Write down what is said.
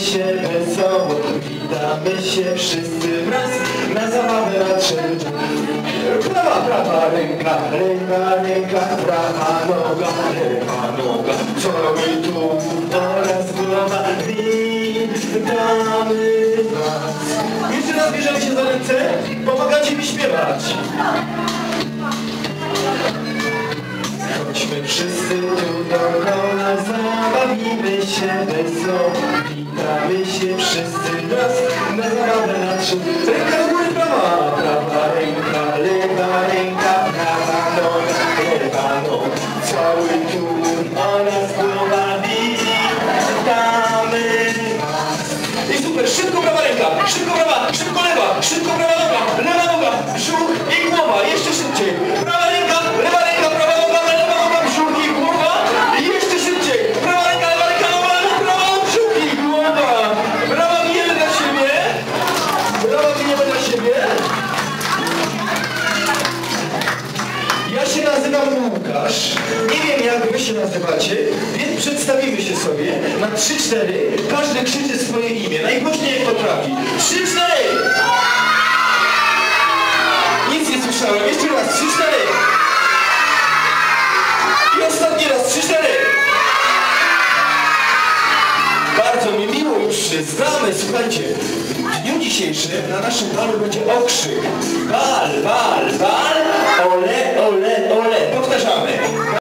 się wesoło, witamy się wszyscy wraz na zabawę nadszedł. Prawa, prawa ręka, lewa ręka, prawa noga, lewa noga, cały tu oraz głowa, witamy was. Jeszcze raz bierzemy się za ręce, pomagacie mi śpiewać. Wszyscy tu dookoła, zabawimy się wesoło. Witamy się wszyscy raz na zabawę na trzy. Ręka do góry prawa, prawa ręka, lewa ręka, prawa noga, lewa noga. Cały tłum oraz głowa witamy was. I super, szybko prawa ręka, szybko prawa, szybko lewa, szybko prawa noga, lewa noga, Łukasz. Nie wiem jak wy się nazywacie, więc przedstawimy się sobie na 3-4. Każdy krzyczy swoje imię, najgłośniej jak potrafi. 3-4! Nic nie słyszałem. Jeszcze raz. 3-4! I ostatni raz. 3-4! Bardzo mi miło już znamy, słuchajcie. W dniu dzisiejszym na naszym balu będzie okrzyk. Bal, bal, bal,